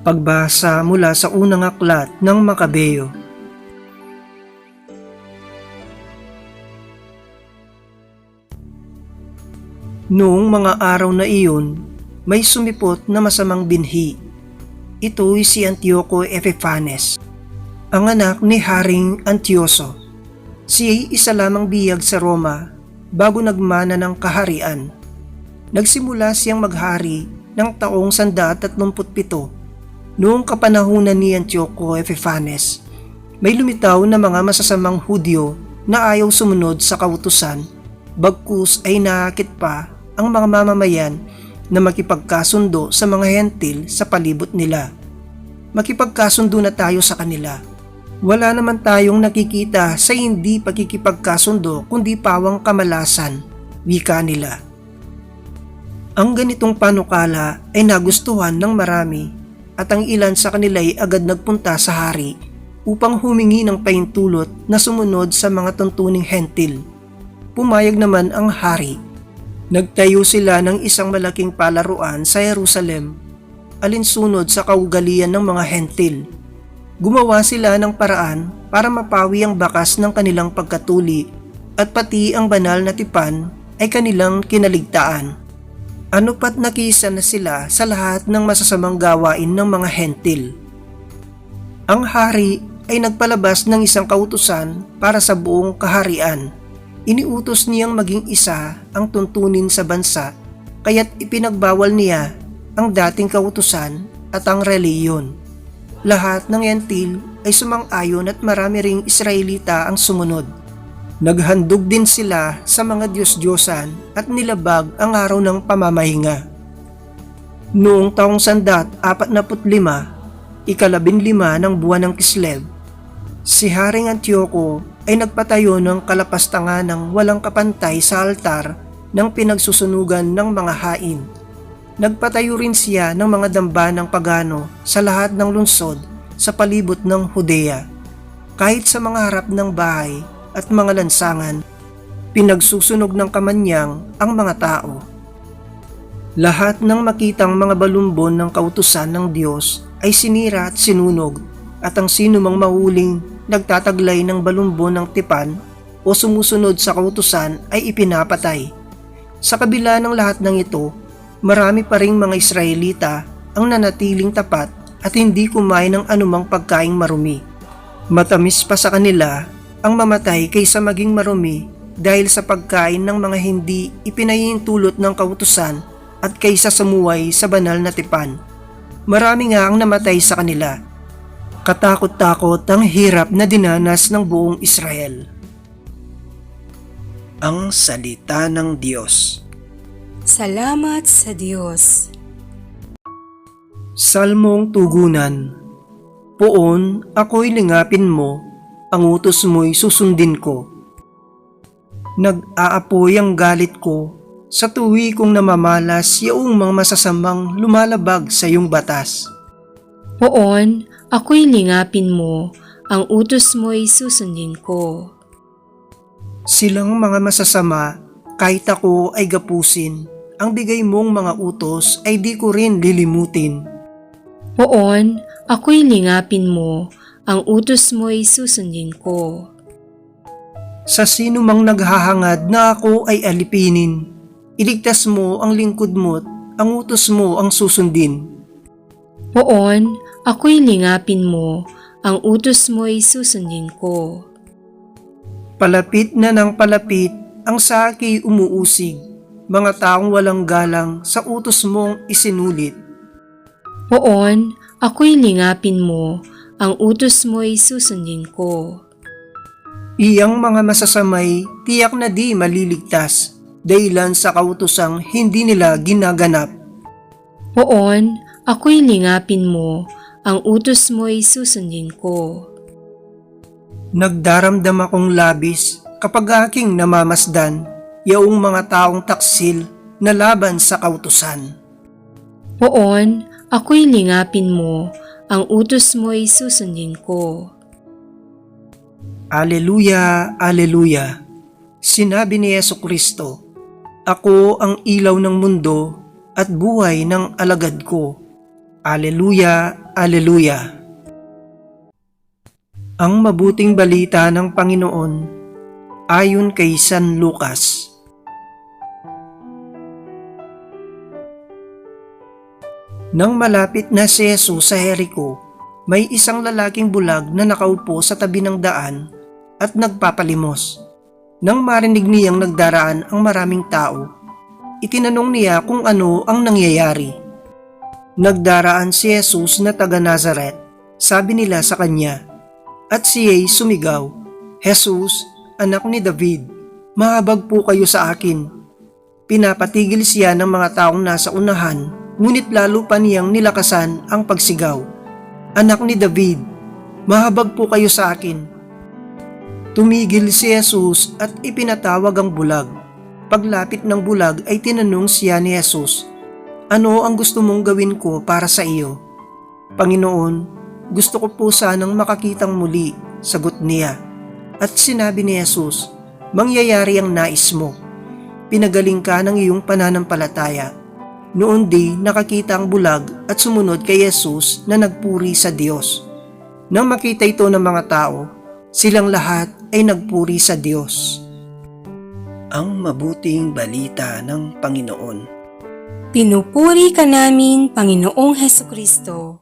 Pagbasa mula sa unang aklat ng Makabeyo. Noong mga araw na iyon, may sumipot na masamang binhi. Ito'y si Antioco Epiphanes, ang anak ni Haring Antioso. Siya'y isa lamang biyag sa Roma bago nagmana ng kaharian. Nagsimula siyang maghari ng taong 137 noong kapanahunan ni Antioco Epiphanes. May lumitaw na mga masasamang Hudyo na ayaw sumunod sa kautusan, bagkus ay nakakit pa ang mga mamamayan na makipagkasundo sa mga hentil sa palibot nila. Makipagkasundo na tayo sa kanila. Wala naman tayong nakikita sa hindi pagkikipagkasundo kundi pawang kamalasan, wika nila. Ang ganitong panukala ay nagustuhan ng marami at ang ilan sa kanila ay agad nagpunta sa hari upang humingi ng paintulot na sumunod sa mga tuntuning hentil. Pumayag naman ang hari Nagtayo sila ng isang malaking palaruan sa Jerusalem, alinsunod sa kaugalian ng mga hentil. Gumawa sila ng paraan para mapawi ang bakas ng kanilang pagkatuli at pati ang banal na tipan ay kanilang kinaligtaan. Ano pat nakisa na sila sa lahat ng masasamang gawain ng mga hentil. Ang hari ay nagpalabas ng isang kautusan para sa buong kaharian Iniutos niyang maging isa ang tuntunin sa bansa kaya't ipinagbawal niya ang dating kautusan at ang reliyon. Lahat ng yentil ay sumang-ayon at marami ring Israelita ang sumunod. Naghandog din sila sa mga Diyos-Diyosan at nilabag ang araw ng pamamahinga. Noong taong sandat 45, ikalabinlima ng buwan ng Kislev, si Haring Antioco ay nagpatayo ng kalapastangan ng walang kapantay sa altar ng pinagsusunugan ng mga hain. Nagpatayo rin siya ng mga damba ng pagano sa lahat ng lungsod sa palibot ng Hudea. Kahit sa mga harap ng bahay at mga lansangan, pinagsusunog ng kamanyang ang mga tao. Lahat ng makitang mga balumbon ng kautusan ng Diyos ay sinira at sinunog at ang sino mang mahuling nagtataglay ng balumbon ng tipan o sumusunod sa kautusan ay ipinapatay. Sa kabila ng lahat ng ito, marami pa ring mga Israelita ang nanatiling tapat at hindi kumain ng anumang pagkaing marumi. Matamis pa sa kanila ang mamatay kaysa maging marumi dahil sa pagkain ng mga hindi ipinahihintulot ng kautusan at kaysa sumuway sa banal na tipan. Marami nga ang namatay sa kanila Katakot-takot ang hirap na dinanas ng buong Israel. Ang Salita ng Diyos Salamat sa Diyos. Salmong Tugunan Poon, ako'y lingapin mo, ang utos mo'y susundin ko. Nag-aapoy ang galit ko sa tuwi kong namamalas yaong mga masasamang lumalabag sa iyong batas. Poon, ako'y lingapin mo, ang utos mo'y susundin ko. Silang mga masasama, kahit ako ay gapusin, ang bigay mong mga utos ay di ko rin lilimutin. Poon, ako'y lingapin mo, ang utos mo'y susundin ko. Sa sino mang naghahangad na ako ay alipinin, iligtas mo ang lingkod mo't ang utos mo ang susundin. Poon, ako'y lingapin mo, ang utos mo'y susundin ko. Palapit na ng palapit ang saki umuusig, mga taong walang galang sa utos mong isinulit. Poon, ako'y lingapin mo, ang utos mo'y susundin ko. Iyang mga masasamay tiyak na di maliligtas dahilan sa kautosang hindi nila ginaganap. Poon, ako'y lingapin mo, ang utos mo'y susundin ko. Nagdaramdam akong labis kapag aking namamasdan yaong mga taong taksil na laban sa kautusan. Poon, ako'y lingapin mo, ang utos mo'y susundin ko. Aleluya, Aleluya. Sinabi ni Yesu Kristo, Ako ang ilaw ng mundo at buhay ng alagad ko. Aleluya, Alleluia! Ang mabuting balita ng Panginoon ayon kay San Lucas. Nang malapit na si Jesus sa Jericho, may isang lalaking bulag na nakaupo sa tabi ng daan at nagpapalimos. Nang marinig niyang nagdaraan ang maraming tao, itinanong niya kung ano ang nangyayari. Nagdaraan si Jesus na taga Nazaret, sabi nila sa kanya, at siya'y sumigaw, Jesus, anak ni David, mahabag po kayo sa akin. Pinapatigil siya ng mga taong nasa unahan, ngunit lalo pa niyang nilakasan ang pagsigaw. Anak ni David, mahabag po kayo sa akin. Tumigil si Jesus at ipinatawag ang bulag. Paglapit ng bulag ay tinanong siya ni Jesus, Ano ang gusto mong gawin ko para sa iyo? Panginoon, gusto ko po sanang makakitang muli, sagot niya. At sinabi ni Jesus, Mangyayari ang nais mo. Pinagaling ka ng iyong pananampalataya. Noon di nakakita ang bulag at sumunod kay Jesus na nagpuri sa Diyos. Nang makita ito ng mga tao, silang lahat ay nagpuri sa Diyos. Ang mabuting balita ng Panginoon. Pinupuri ka namin, Panginoong Heso Kristo.